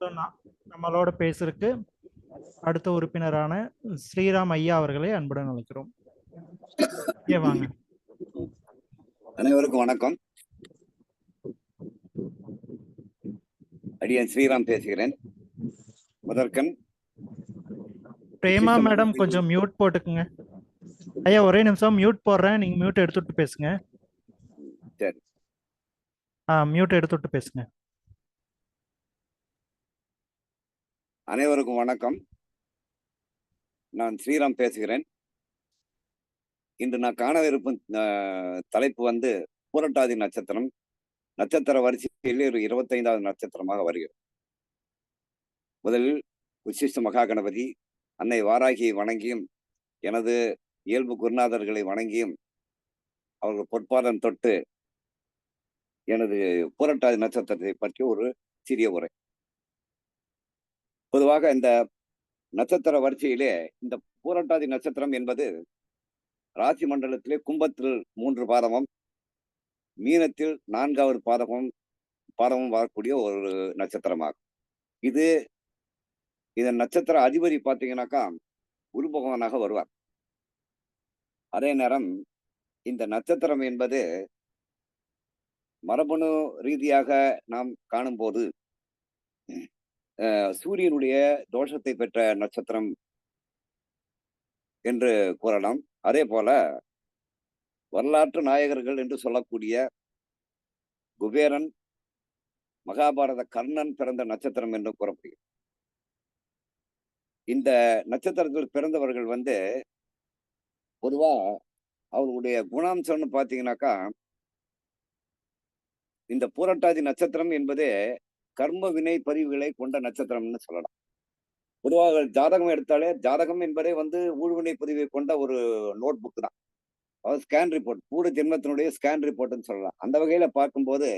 நா- நம்மளோட பேசுறதுக்கு அடுத்த உறுப்பினரான ஸ்ரீராம் ஐயா அவர்களை அன்புடன் அழைக்கிறோம். வாங்க. அனைவருக்கும் வணக்கம். அடியன் ஸ்ரீராம் பேசுகிறேன். முதற்கண். பிரேமா மேடம் கொஞ்சம் மியூட் போட்டுக்குங்க. ஐயா ஒரே நிமிஷம் மியூட் போடுறேன். நீங்க மியூட் எடுத்துட்டு பேசுங்க. சரி. ஆ மியூட் எடுத்துட்டு பேசுங்க. அனைவருக்கும் வணக்கம். நான் ஸ்ரீராம் பேசுகிறேன். இன்று நான் காணவிருக்கும் தலைப்பு வந்து பூரட்டாதி நட்சத்திரம். நட்சத்திர வரிசையில் ஒரு இருபத்தைந்தாவது நட்சத்திரமாக வருகிறது. முதலில் உச்சிஷ்ட மகா கணபதி அன்னை வாராகியை வணங்கியும் எனது இயல்பு குருநாதர்களை வணங்கியும் அவர்கள் பொற்பாதம் தொட்டு எனது பூரட்டாதி நட்சத்திரத்தை பற்றி ஒரு சிறிய உரை. பொதுவாக இந்த நட்சத்திர வரிசையிலே இந்த பூரட்டாதி நட்சத்திரம் என்பது ராசி மண்டலத்திலே கும்பத்தில் மூன்று பாதமும் மீனத்தில் நான்காவது பாதமும் பாதமும் வரக்கூடிய ஒரு நட்சத்திரமாகும். இது இதன் நட்சத்திர அதிபதி பார்த்தீங்கன்னாக்கா குரு பகவானாக வருவார். அதே நேரம் இந்த நட்சத்திரம் என்பது மரபணு ரீதியாக நாம் காணும்போது சூரியனுடைய தோஷத்தை பெற்ற நட்சத்திரம் என்று கூறலாம். அதே போல வரலாற்று நாயகர்கள் என்று சொல்லக்கூடிய குபேரன் மகாபாரத கர்ணன் பிறந்த நட்சத்திரம் என்று கூறப்படுகிறது. இந்த நட்சத்திரத்தில் பிறந்தவர்கள் வந்து பொதுவா அவர்களுடைய குணாம்சம்னு பார்த்தீங்கன்னாக்கா இந்த பூரட்டாதி நட்சத்திரம் என்பது கர்ம வினை பதிவுகளை கொண்ட நட்சத்திரம்னு சொல்லலாம். பொதுவாக ஜாதகம் எடுத்தாலே ஜாதகம் என்பதே வந்து ஊழ்வினை பதிவை கொண்ட ஒரு நோட் புக் தான். அதாவது ஸ்கேன் ரிப்போர்ட் பூட ஜென்மத்தினுடைய ஸ்கேன் ரிப்போர்ட்னு சொல்லலாம். அந்த வகையில பார்க்கும்போது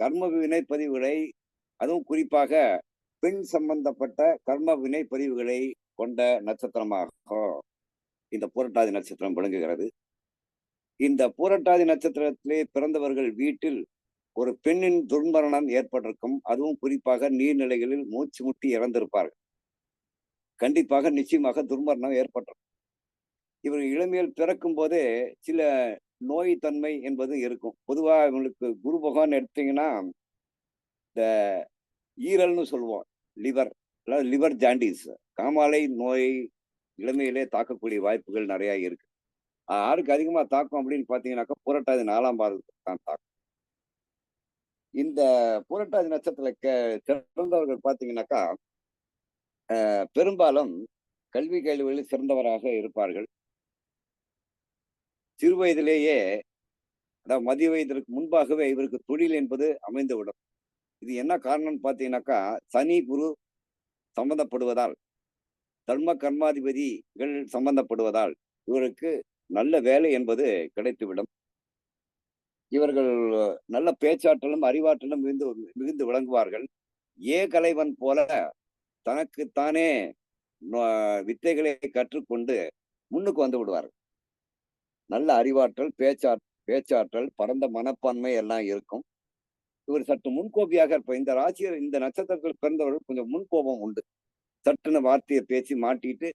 கர்ம வினை பதிவுகளை அதுவும் குறிப்பாக பெண் சம்பந்தப்பட்ட கர்ம வினை பதிவுகளை கொண்ட நட்சத்திரமாக இந்த பூரட்டாதி நட்சத்திரம் விளங்குகிறது. இந்த பூரட்டாதி நட்சத்திரத்திலே பிறந்தவர்கள் வீட்டில் ஒரு பெண்ணின் துர்மரணம் ஏற்பட்டிருக்கும். அதுவும் குறிப்பாக நீர்நிலைகளில் மூச்சு முட்டி இறந்திருப்பார்கள். கண்டிப்பாக நிச்சயமாக துர்மரணம் ஏற்பட்டிருக்கும். இவர் இளமையில் பிறக்கும் போதே சில நோய் தன்மை என்பது இருக்கும். பொதுவாக இவங்களுக்கு குரு பகவான் எடுத்தீங்கன்னா இந்த ஈரல்னு சொல்லுவோம் லிவர் அதாவது லிவர் ஜாண்டிஸ். காமாலை நோய் இளமையிலே தாக்கக்கூடிய வாய்ப்புகள் நிறையா இருக்கு. யாருக்கு அதிகமாக தாக்கம் அப்படின்னு பார்த்தீங்கன்னாக்கா புரட்டாதி நாலாம் பாதத்துக்கு தான் தாக்கும். இந்த புரட்டாதி நட்சத்திரத்துல சிறந்தவர்கள் பார்த்தீங்கன்னாக்கா பெரும்பாலும் கல்வி கேள்விகளில் சிறந்தவராக இருப்பார்கள். சிறு வயதிலேயே அதாவது மதிய வயதிற்கு முன்பாகவே இவருக்கு தொழில் என்பது அமைந்துவிடும். இது என்ன காரணம்னு பார்த்தீங்கன்னாக்கா சனி குரு சம்பந்தப்படுவதால் தர்ம கர்மாதிபதிகள் சம்பந்தப்படுவதால் இவருக்கு நல்ல வேலை என்பது கிடைத்துவிடும். இவர்கள் நல்ல பேச்சாற்றலும் அறிவாற்றலும் மிகுந்து மிகுந்து விளங்குவார்கள். ஏ கலைவன் போல தனக்குத்தானே வித்தைகளை கற்றுக்கொண்டு முன்னுக்கு வந்து விடுவார்கள். நல்ல அறிவாற்றல் பேச்சா பேச்சாற்றல் பரந்த மனப்பான்மை எல்லாம் இருக்கும். இவர் சற்று முன்கோபியாக இருப்ப இந்த ராசியர் இந்த நட்சத்திரத்தில் பிறந்தவர்கள் கொஞ்சம் முன்கோபம் உண்டு. சட்டுன்னு வார்த்தையை பேசி மாட்டிட்டு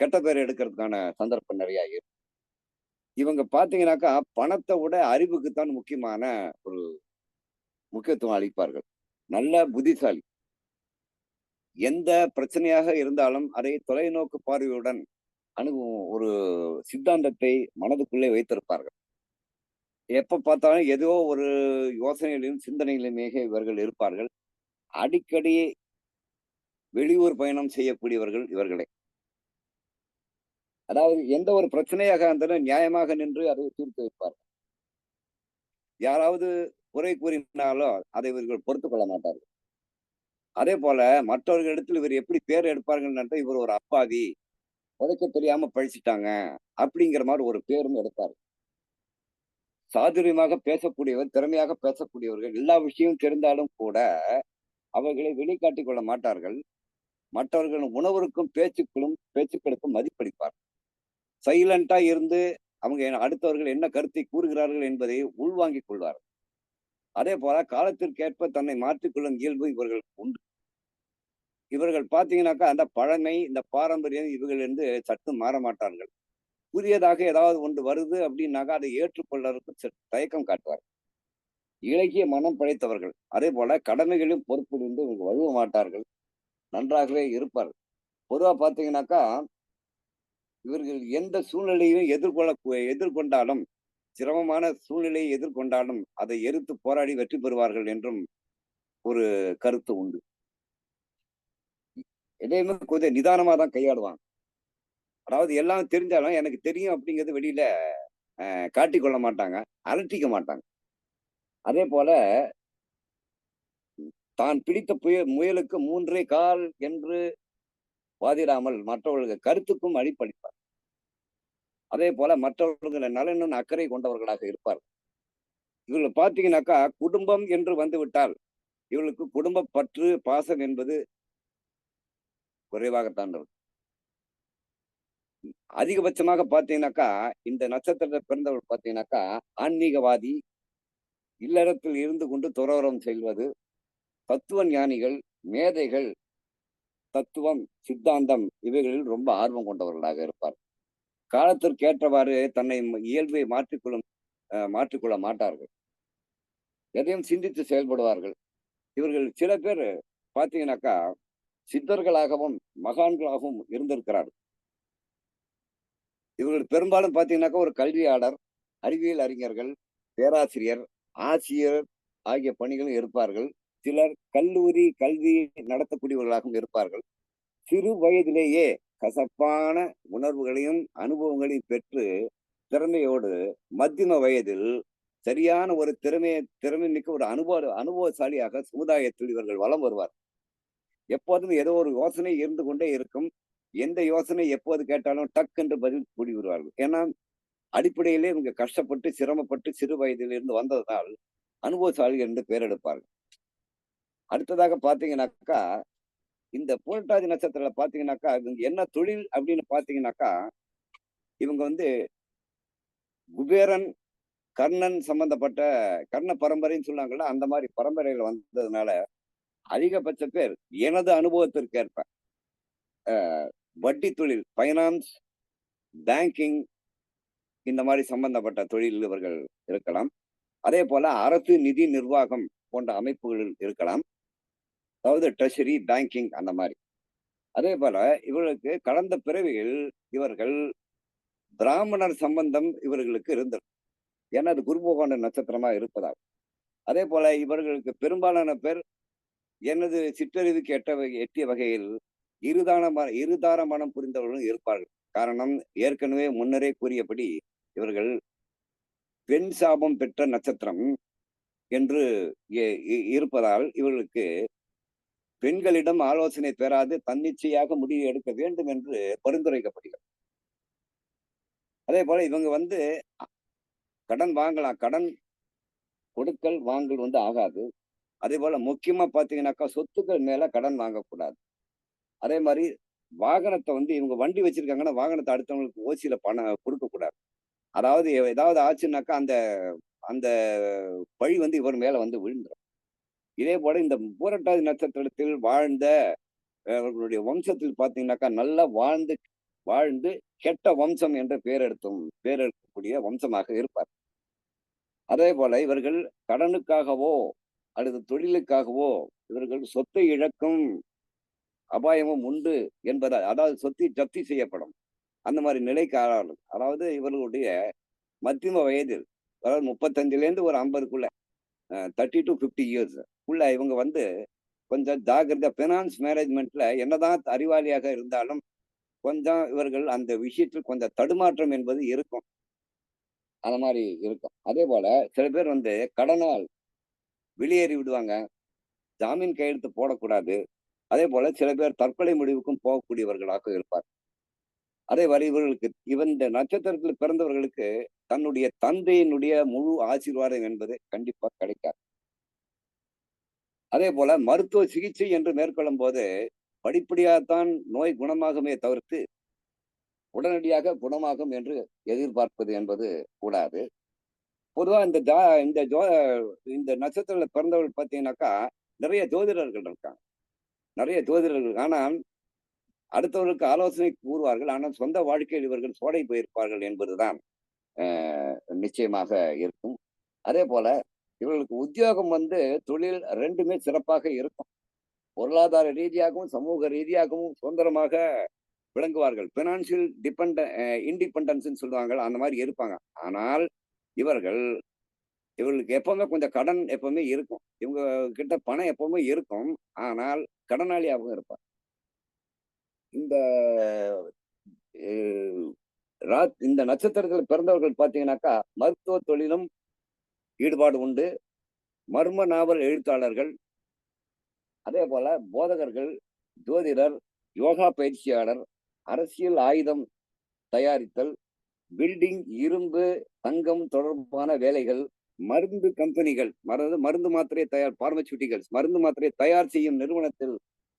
கெட்ட பேர் எடுக்கிறதுக்கான சந்தர்ப்பம் நிறைய இருக்கு. இவங்க பாத்தீங்கன்னாக்கா பணத்தை விட அறிவுக்குத்தான் முக்கியமான ஒரு முக்கியத்துவம் அளிப்பார்கள். நல்ல புத்திசாலி. எந்த பிரச்சனையாக இருந்தாலும் அதை தொலைநோக்கு பார்வையுடன் அணுகும் ஒரு சித்தாந்தத்தை மனதுக்குள்ளே வைத்திருப்பார்கள். எப்ப பார்த்தாலும் ஏதோ ஒரு யோசனையிலும் சிந்தனைகளிலுமே இவர்கள் இருப்பார்கள். அடிக்கடி வெளியூர் பயணம் செய்யக்கூடியவர்கள் இவர்களே. அதாவது எந்த ஒரு பிரச்சனையாக இருந்தாலும் நியாயமாக நின்று அதை தீர்த்து வைப்பார்கள் யாராவது குறை கூறினாலோ அதை இவர்கள் பொறுத்துக் கொள்ள மாட்டார்கள். அதே போல மற்றவர்களிடத்தில் இவர் எப்படி பேர் எடுப்பார்கள் இவர் ஒரு அப்பாவி உதைக்க தெரியாம பழிச்சிட்டாங்க அப்படிங்கிற மாதிரி ஒரு பேரும் எடுப்பார். சாதுரியமாக பேசக்கூடியவர் திறமையாக பேசக்கூடியவர்கள் எல்லா விஷயமும் தெரிந்தாலும் கூட அவர்களை வெளிக்காட்டிக் கொள்ள மாட்டார்கள். மற்றவர்களின் உணவருக்கும் பேச்சுக்களும் பேச்சுக்களுக்கும் மதிப்பளிப்பார்கள் சைலண்டா இருந்து அவங்க அடுத்தவர்கள் என்ன கருத்தை கூறுகிறார்கள் என்பதை உள்வாங்கிக் கொள்வார்கள். அதே போல காலத்திற்கேற்ப தன்னை மாற்றிக்கொள்ளும் இயல்பு இவர்களுக்கு உண்டு. இவர்கள் பார்த்தீங்கன்னாக்கா அந்த பழமை இந்த பாரம்பரியம் இவர்களிருந்து சற்று மாற மாட்டார்கள். புதியதாக ஏதாவது ஒன்று வருது அப்படின்னாக்கா அதை ஏற்றுக்கொள்ளறதுக்கு தயக்கம் காட்டுவார் இலக்கிய மனம் படைத்தவர்கள். அதே போல கடமைகளையும் பொறுப்பிலிருந்து இவங்க வழுவ மாட்டார்கள். நன்றாகவே இருப்பார்கள். பொதுவாக பார்த்தீங்கன்னாக்கா இவர்கள் எந்த சூழ்நிலையும் எதிர்கொள்ள எதிர்கொண்டாலும் சிரமமான சூழ்நிலையை எதிர்கொண்டாலும் அதை எதிர்த்து போராடி வெற்றி பெறுவார்கள் என்றும் ஒரு கருத்து உண்டு. எதையுமே கொஞ்சம் நிதானமா தான் கையாடுவாங்க அதாவது எல்லாம் தெரிஞ்சாலும் எனக்கு தெரியும் அப்படிங்கிறது வெளியில காட்டிக்கொள்ள மாட்டாங்க அலட்டிக்க மாட்டாங்க. அதே போல தான் பிடித்த புய முயலுக்கு மூன்றே கால் என்று வாதிடாமல் மற்றவர்களுக்கு கருத்துக்கும் அடிப்படைப்பார் அதே போல மற்றவர்கள் நலனும் அக்கறை கொண்டவர்களாக இருப்பார் இவர்கள் பார்த்தீங்கன்னாக்கா குடும்பம் என்று வந்து விட்டால் இவர்களுக்கு குடும்ப பற்று பாசம் என்பது குறைவாகத்தான் இருக்கும். அதிகபட்சமாக பார்த்தீங்கன்னாக்கா இந்த நட்சத்திரத்தில் பிறந்தவர் பார்த்தீங்கன்னாக்கா ஆன்மீகவாதி இல்லறத்தில் இருந்து கொண்டு துறவரம் செல்வது தத்துவ ஞானிகள் மேதைகள் தத்துவம் சித்தாந்தம் இவைகளில் ரொம்ப ஆர்வம் கொண்டவர்களாக இருப்பார் காலத்திற்கு ஏற்றவாறு தன்னை இயல்பை மாற்றிக்கொள்ளும் அஹ், மாற்றிக்கொள்ள மாட்டார்கள். எதையும் சிந்தித்து செயல்படுவார்கள். இவர்கள் சில பேர் பார்த்தீங்கன்னாக்கா சித்தர்களாகவும் மகான்களாகவும் இருந்திருக்கிறார்கள். இவர்கள் பெரும்பாலும் பார்த்தீங்கன்னாக்கா ஒரு கல்வியாளர் அறிவியல் அறிஞர்கள் பேராசிரியர் ஆசிரியர் ஆகிய பணிகளும் இருப்பார்கள். சிலர் கல்லூரி கல்வி நடத்தக்கூடியவர்களாகவும் இருப்பார்கள். சிறு வயதிலேயே கசப்பான உணர்வுகளையும் அனுபவங்களையும் பெற்று திறமையோடு மத்தியம வயதில் சரியான ஒரு திறமை திறமை மிக்க ஒரு அனுபவ அனுபவசாலியாக சமுதாயத்தில் இவர்கள் வலம் வருவார். எப்போதும் ஏதோ ஒரு யோசனை இருந்து கொண்டே இருக்கும். எந்த யோசனை எப்போது கேட்டாலும் டக் என்று பதில் கூடி வருவார்கள் ஏன்னா அடிப்படையிலே இவங்க கஷ்டப்பட்டு சிரமப்பட்டு சிறு வயதிலிருந்து வந்ததால் அனுபவசாலி என்று பெயர் எடுப்பார்கள். அடுத்ததாக பார்த்தீங்கன்னாக்கா இந்த புரட்டாதி நட்சத்திரத்துல பாத்தீங்கன்னாக்கா இவங்க என்ன தொழில் அப்படின்னு பாத்தீங்கன்னாக்கா இவங்க வந்து குபேரன் கர்ணன் சம்பந்தப்பட்ட கர்ண பரம்பரைன்னு சொல்லுவாங்கல்ல அந்த மாதிரி பரம்பரையில வந்ததுனால அதிகபட்ச பேர் எனது அனுபவத்திற்கேற்ப வட்டி தொழில் ஃபைனான்ஸ் பேங்கிங் இந்த மாதிரி சம்பந்தப்பட்ட தொழில் இவர்கள் இருக்கலாம். அதே போல அரசு நிதி நிர்வாகம் போன்ற அமைப்புகளில் இருக்கலாம். அதாவது ட்ரெஷரி பேங்கிங் அந்த மாதிரி. அதே போல இவர்களுக்கு கடந்த பிறவிகள் இவர்கள் பிராமணர் சம்பந்தம் இவர்களுக்கு இருந்தது. ஏன்னா அது குரு பகவான நட்சத்திரமா இருப்பதால். அதே போல இவர்களுக்கு பெரும்பாலான பேர் எனது சிற்றறிவுக்கு எட்ட வகை- எட்டிய வகையில் இருதான இருதார மனம் புரிந்தவர்களும் இருப்பார்கள். காரணம் ஏற்கனவே முன்னரே கூறியபடி இவர்கள் பெண் சாபம் பெற்ற நட்சத்திரம் என்று இருப்பதால் இவர்களுக்கு பெண்களிடம் ஆலோசனை பெறாது தன்னிச்சையாக முடிவு எடுக்க வேண்டும் என்று பரிந்துரைக்கப்படுகிறது. அதே போல இவங்க வந்து கடன் வாங்கலாம். கடன் கொடுக்கல் வாங்கல் வந்து ஆகாது. அதே போல முக்கியமா பாத்தீங்கன்னாக்கா சொத்துக்கள் மேல கடன் வாங்கக்கூடாது. அதே மாதிரி வாகனத்தை வந்து இவங்க வண்டி வச்சிருக்காங்கன்னா வாகனத்தை அடுத்தவங்களுக்கு ஓசியில பணம் கொடுக்க கூடாது அதாவது ஏதாவது ஆச்சுன்னாக்கா அந்த அந்த பழி வந்து இவர் மேல வந்து விழுந்துடும் இதே போல இந்த பூரட்டாதி நட்சத்திரத்தில் வாழ்ந்த அவர்களுடைய வம்சத்தில் பார்த்தீங்கன்னாக்கா நல்லா வாழ்ந்து வாழ்ந்து கெட்ட வம்சம் என்ற பேரெடுத்தும் பேரெடுக்கக்கூடிய வம்சமாக இருப்பார். அதே போல இவர்கள் கடனுக்காகவோ அல்லது தொழிலுக்காகவோ இவர்கள் சொத்தை இழக்கும் அபாயமும் உண்டு என்பதால் அதாவது சொத்தி ஜப்தி செய்யப்படும். அந்த மாதிரி நிலைக்கு ஆளாகும் அதாவது இவர்களுடைய மத்தியம வயதில் அதாவது முப்பத்தஞ்சுலேருந்து ஒரு ஐம்பதுக்குள்ள தேர்ட்டி டு ஃபிஃப்டி இயர்ஸ் உள்ள இவங்க வந்து கொஞ்சம் ஜாகிரதை ஃபினான்ஸ் மேனேஜ்மெண்ட்ல என்னதான் அறிவாளியாக இருந்தாலும் கொஞ்சம் இவர்கள் அந்த விஷயத்தில் கொஞ்சம் தடுமாற்றம் என்பது இருக்கும். அந்த மாதிரி இருக்கும். அதே போல சில பேர் வந்து கடனால் வெளியேறி விடுவாங்க. ஜாமீன் கையெழுத்து போடக்கூடாது. அதே போல சில பேர் தற்கொலை முடிவுக்கும் போகக்கூடியவர்களாக இருப்பார் அதே மாதிரி இவர்களுக்கு இவன் இந்த நட்சத்திரத்தில் பிறந்தவர்களுக்கு தன்னுடைய தந்தையினுடைய முழு ஆசீர்வாதம் என்பது கண்டிப்பா கிடைக்காது. அதே போல மருத்துவ சிகிச்சை என்று மேற்கொள்ளும் போது படிப்படியாகத்தான் நோய் குணமாகுமே தவிர்த்து உடனடியாக குணமாகும் என்று எதிர்பார்ப்பது என்பது கூடாது. பொதுவா இந்த ஜா இந்த ஜோ இந்த நட்சத்திரத்தில் பிறந்தவர்கள் பார்த்தீங்கன்னாக்கா நிறைய ஜோதிடர்கள் இருக்காங்க. நிறைய ஜோதிடர்கள். ஆனால் அடுத்தவர்களுக்கு ஆலோசனை கூறுவார்கள். ஆனால் சொந்த வாழ்க்கையில் இவர்கள் சோடை போயிருப்பார்கள் என்பதுதான். நிச்சயமாக இருக்கும். அதே போல இவர்களுக்கு உத்தியோகம் வந்து தொழில் ரெண்டுமே சிறப்பாக இருக்கும். பொருளாதார ரீதியாகவும் சமூக ரீதியாகவும் சுதந்திரமாக விளங்குவார்கள். பினான்சியல் டிபெண்ட் இண்டிபெண்டன்ஸ் சொல்லுவாங்க அந்த மாதிரி இருப்பாங்க. ஆனால் இவர்கள் இவர்களுக்கு எப்பவுமே கொஞ்சம் கடன் எப்பவுமே இருக்கும். இவங்க கிட்ட பணம் எப்பவுமே இருக்கும். ஆனால் கடனாளியாகவும் இருப்பார். இந்த ராத் இந்த நட்சத்திரத்தில் பிறந்தவர்கள் பார்த்தீங்கன்னாக்கா மருத்துவ தொழிலும் ஈடுபாடு உண்டு. மர்ம நாவல் எழுத்தாளர்கள் அதே போல போதகர்கள் ஜோதிடர் யோகா பயிற்சியாளர் அரசியல் ஆயுதம் தயாரித்தல் பில்டிங் இரும்பு தங்கம் தொடர்பான வேலைகள் மருந்து கம்பெனிகள் மருந்து மருந்து மாத்திரை தயார் பார்மசூட்டிகல்ஸ் மருந்து மாத்திரை தயார் செய்யும் நிறுவனத்தில்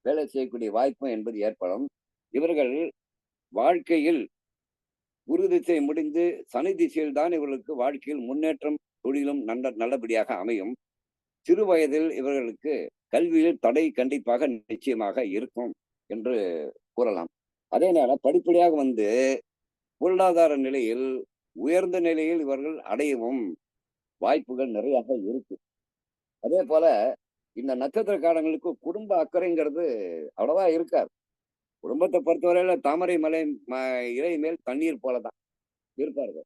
வேலை செய்யக்கூடிய வாய்ப்பு என்பது ஏற்படும். இவர்கள் வாழ்க்கையில் குரு திசை முடிந்து சனி திசையில் தான் இவர்களுக்கு வாழ்க்கையில் முன்னேற்றம் தொழிலும் நல்ல நல்லபடியாக அமையும். சிறு வயதில் இவர்களுக்கு கல்வியில் தடை கண்டிப்பாக நிச்சயமாக இருக்கும் என்று கூறலாம். அதே நேரம் படிப்படியாக வந்து பொருளாதார நிலையில் உயர்ந்த நிலையில் இவர்கள் அடையவும் வாய்ப்புகள் நிறையாக இருக்கு. அதே போல இந்த நட்சத்திரக்காரங்களுக்கு குடும்ப அக்கறைங்கிறது அவ்வளவா இருக்காது. குடும்பத்தை பொறுத்தவரையில தாமரை மலை ம- இலை மேல் தண்ணீர் போலதான். இருப்பார்கள்.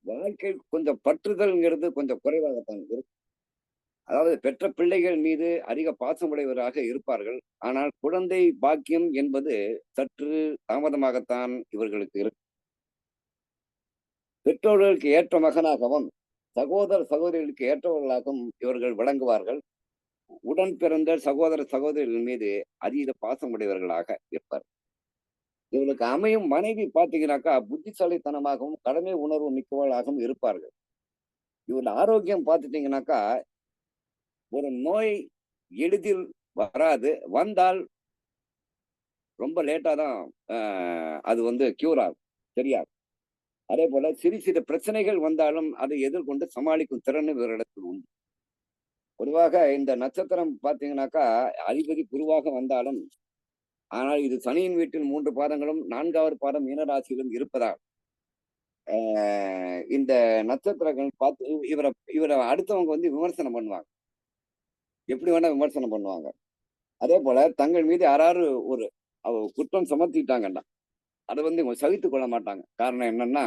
வாழ்க்கை கொஞ்சம் பற்றுதல்ங்கிறது கொஞ்சம் குறைவாகத்தான் இருக்கும். அதாவது பெற்ற பிள்ளைகள் மீது அதிக பாசமுடையவராக இருப்பார்கள். ஆனால் குழந்தை பாக்கியம் என்பது சற்று தாமதமாகத்தான் இவர்களுக்கு இருக்கும் பெற்றோர்களுக்கு ஏற்ற மகனாகவும் சகோதர சகோதரிகளுக்கு ஏற்றவர்களாகவும் இவர்கள் விளங்குவார்கள். உடன் பிறந்த சகோதர சகோதரிகள் மீது அதீத பாசம் உடையவர்களாக இருப்பார். இவர்களுக்கு அமையும் மனைவி பார்த்தீங்கன்னாக்கா புத்திசாலித்தனமாகவும் கடமை உணர்வு மிக்கவர்களாகவும் இருப்பார்கள். இவர்கள் ஆரோக்கியம் பார்த்துட்டீங்கன்னாக்கா ஒரு நோய் எளிதில் வராது. வந்தால் ரொம்ப லேட்டாக தான் ஆஹ், அது வந்து கியூர் ஆகும். சரியாகும் அதே போல சிறு சிறு பிரச்சனைகள் வந்தாலும் அதை எதிர்கொண்டு சமாளிக்கும் திறன் இவரிடத்தில் உண்டு. பொதுவாக இந்த நட்சத்திரம் பார்த்தீங்கன்னாக்கா அதிபதி குருவாக வந்தாலும் ஆனால் இது சனியின் வீட்டில் மூன்று பாதங்களும் நான்காவது பாதம் மீனராசியிலும் இருப்பதால் இந்த நட்சத்திரங்கள் பார்த்து இவரை இவரை அடுத்தவங்க வந்து விமர்சனம் பண்ணுவாங்க. எப்படி வேணா விமர்சனம் பண்ணுவாங்க. அதே போல தங்கள் மீது யாராவது ஒரு குற்றம் சுமத்திட்டாங்கன்னா அதை வந்து இவங்க சகித்து கொள்ள மாட்டாங்க. காரணம் என்னன்னா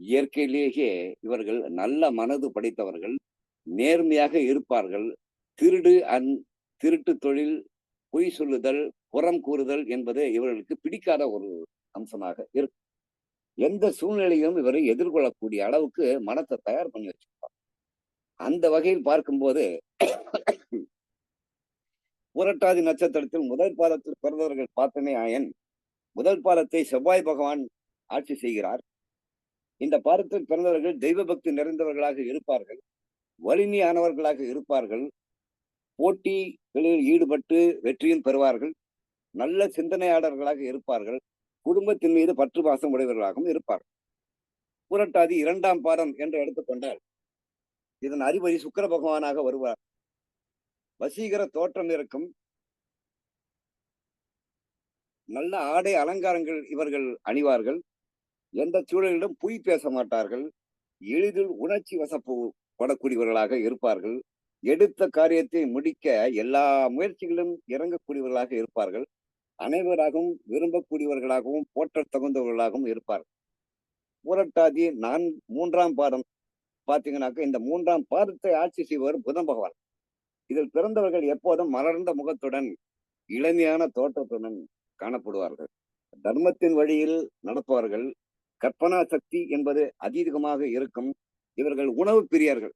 இயற்கையிலேயே இவர்கள் நல்ல மனது படைத்தவர்கள் நேர்மையாக இருப்பார்கள். திருடு அன் திருட்டு தொழில் பொய் சொல்லுதல் புறம் கூறுதல் என்பது இவர்களுக்கு பிடிக்காத ஒரு அம்சமாக இருக்கும் எந்த சூழ்நிலையும் இவரை எதிர்கொள்ளக்கூடிய அளவுக்கு மனத்தை தயார் பண்ணி வச்சிருப்பார். அந்த வகையில் பார்க்கும்போது புரட்டாதி நட்சத்திரத்தில் முதல் பாதத்தில் பிறந்தவர்கள் பார்த்தனே ஆயன் முதல் பாதத்தை செவ்வாய் பகவான் ஆட்சி செய்கிறார். இந்த பாதத்தில் பிறந்தவர்கள் தெய்வ பக்தி நிறைந்தவர்களாக இருப்பார்கள். வலிமையானவர்களாக இருப்பார்கள். போட்டிகளில் ஈடுபட்டு வெற்றியும் பெறுவார்கள். நல்ல சிந்தனையாளர்களாக இருப்பார்கள். குடும்பத்தின் மீது பற்று பாசம் உடையவர்களாகவும் இருப்பார்கள் புரட்டாதி இரண்டாம் பாதம் என்று எடுத்துக்கொண்டால் இதன் அதிபதி சுக்கர பகவானாக வருவார். வசீகர தோற்றம் இருக்கும். நல்ல ஆடை அலங்காரங்கள் இவர்கள் அணிவார்கள். எந்த சூழலிலும் பொய் பேச மாட்டார்கள். எளிதில் உணர்ச்சி வசப்பு படக்கூடியவர்களாக இருப்பார்கள். எடுத்த காரியத்தை முடிக்க எல்லா முயற்சிகளிலும் இறங்கக்கூடியவர்களாக இருப்பார்கள். அனைவராகவும் விரும்பக்கூடியவர்களாகவும் போற்ற தகுந்தவர்களாகவும் இருப்பார்கள். புரட்டாதி நான் மூன்றாம் பாதம். பார்த்தீங்கன்னாக்க இந்த மூன்றாம் பாதத்தை ஆட்சி செய்வர் புதன் பகவான். இதில் பிறந்தவர்கள் எப்போதும் மலர்ந்த முகத்துடன் இளமையான தோற்றத்துடன் காணப்படுவார்கள். தர்மத்தின் வழியில் நடப்பவர்கள் கற்பனா சக்தி என்பது அதிகமாக இருக்கும். இவர்கள் உணவு பிரியர்கள்.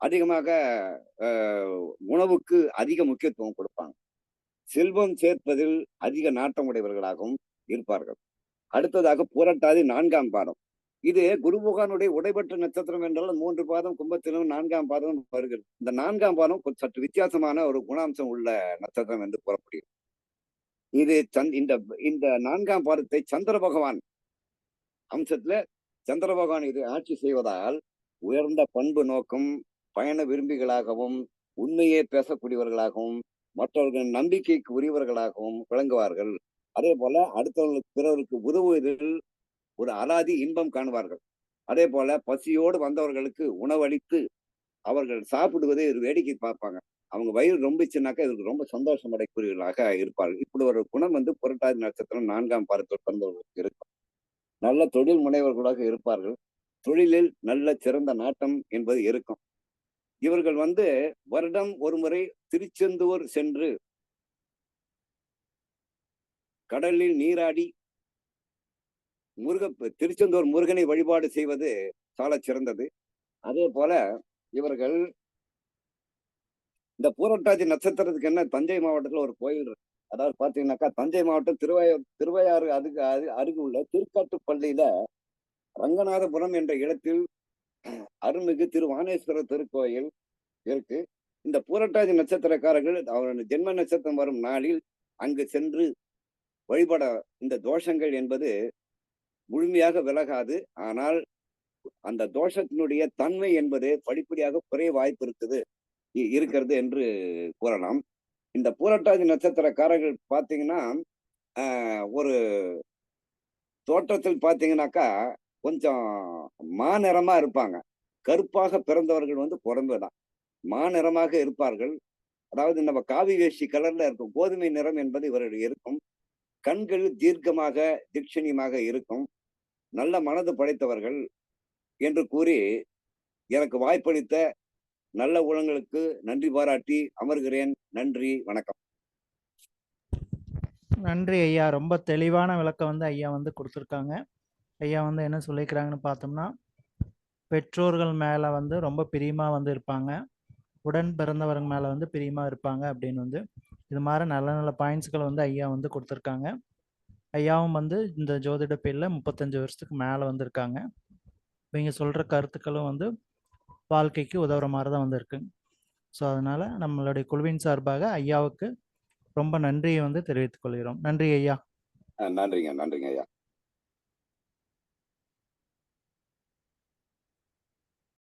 அதிகமாக உணவுக்கு அதிக முக்கியத்துவம் கொடுப்பாங்க. செல்வம் சேர்ப்பதில் அதிக நாட்டம் உடையவர்களாகவும் இருப்பார்கள். அடுத்ததாக புரட்டாதி நான்காம் பாதம். இது குரு பகவானுடைய உடைபெற்ற நட்சத்திரம் என்றால் மூன்று பாதம் கும்பத்திலும் நான்காம் பாதம் வருகிறது. இந்த நான்காம் பாதம் சற்று வித்தியாசமான ஒரு குணாம்சம் உள்ள நட்சத்திரம் என்று கூறப்படுகிறது. இது சந்த் இந்த இந்த நான்காம் பாதத்தை சந்திர பகவான் அம்சத்துல சந்திர பகவான் இது ஆட்சி செய்வதால் உயர்ந்த பண்பு நோக்கம் பயண விரும்பிகளாகவும் உண்மையே பேசக்கூடியவர்களாகவும் மற்றவர்கள் நம்பிக்கைக்கு உரியவர்களாகவும் விளங்குவார்கள். அதே போல அடுத்தவர்களுக்கு பிறருக்கு உதவுவதில் ஒரு அலாதி இன்பம் காணுவார்கள். அதே போல பசியோடு வந்தவர்களுக்கு உணவளித்து அவர்கள் சாப்பிடுவதை ஒரு வேடிக்கை பார்ப்பாங்க. அவங்க வயிறு ரொம்பிச்சுனாக்கா இதுக்கு ரொம்ப சந்தோஷம் அடைக்கூடியவர்களாக இருப்பார்கள். இப்படி ஒரு குணம் வந்து புரட்டாதி நட்சத்திரம் நான்காம் பாரத்தில் பிறந்தவர்களுக்கு இருக்கும். நல்ல தொழில் முனைவர்களாக இருப்பார்கள். தொழிலில் நல்ல சிறந்த நாட்டம் என்பது இருக்கும். இவர்கள் வந்து வருடம் ஒரு முறை திருச்செந்தூர் சென்று கடலில் நீராடி முருக திருச்செந்தூர் முருகனை வழிபாடு செய்வது சால சிறந்தது. அதே போல இவர்கள் இந்த பூரட்டாதி நட்சத்திரத்துக்கு என்ன தஞ்சை மாவட்டத்தில் ஒரு கோயில் இருக்கு. அதாவது பாத்தீங்கன்னாக்கா தஞ்சை மாவட்டம் திருவையாறு திருவையாறு அதுக்கு அரு அருகில் உள்ள திருக்காட்டுப்பள்ளியில ரங்கநாதபுரம் என்ற இடத்தில் அருள்மிகு திருவானேஸ்வரர் திருக்கோயில் இருக்கு. இந்த பூரட்டாதி நட்சத்திரக்காரர்கள் அவருடைய ஜென்ம நட்சத்திரம் வரும் நாளில் அங்கு சென்று வழிபட இந்த தோஷங்கள் என்பது முழுமையாக விலகாது. ஆனால் அந்த தோஷத்தினுடைய தன்மை என்பது படிப்படியாக குறைய வாய்ப்பு இருக்குது. இ- இருக்கிறது என்று கூறலாம். இந்த பூரட்டாதி நட்சத்திரக்காரர்கள் பார்த்தீங்கன்னா ஒரு தோற்றத்தில் பார்த்தீங்கன்னாக்கா கொஞ்சம் மாநிறமாக இருப்பாங்க. கருப்பாக பிறந்தவர்கள் வந்து குறைவுதான் மாநிறமாக இருப்பார்கள். அதாவது நம்ம காவி வேஷ்டி கலர்ல இருக்கும். கோதுமை நிறம் என்பது இவர்கள் இருக்கும். கண்கள் தீர்க்கமாக தீட்சணியமாக இருக்கும். நல்ல மனது படைத்தவர்கள் என்று கூறி எனக்கு வாய்ப்பளித்த நல்ல உளங்களுக்கு நன்றி பாராட்டி அமர்கிறேன். நன்றி வணக்கம். நன்றி ஐயா. ரொம்ப தெளிவான விளக்கம் வந்து ஐயா வந்து கொடுத்துருக்காங்க. ஐயா வந்து என்ன சொல்லிக்கிறாங்கன்னு பார்த்தோம்னா பெற்றோர்கள் மேலே வந்து ரொம்ப பிரியமாக வந்து இருப்பாங்க. உடன் பிறந்தவர்கள் மேலே வந்து பிரியமாக இருப்பாங்க அப்படின்னு வந்து இது மாதிரி நல்ல நல்ல பாயிண்ட்ஸ்களை வந்து ஐயா வந்து கொடுத்துருக்காங்க. ஐயாவும் வந்து இந்த ஜோதிட பேரில் முப்பத்தஞ்சு வருஷத்துக்கு மேலே வந்திருக்காங்க இவங்க சொல்கிற கருத்துக்களும் வந்து வாழ்க்கைக்கு உதவுற மாதிரி தான் வந்து இருக்குங்க ஸோ அதனால் நம்மளுடைய குழுவின் சார்பாக ஐயாவுக்கு ரொம்ப நன்றியை வந்து தெரிவித்துக் கொள்கிறோம். நன்றி ஐயா. நன்றிங்க நன்றிங்க ஐயா.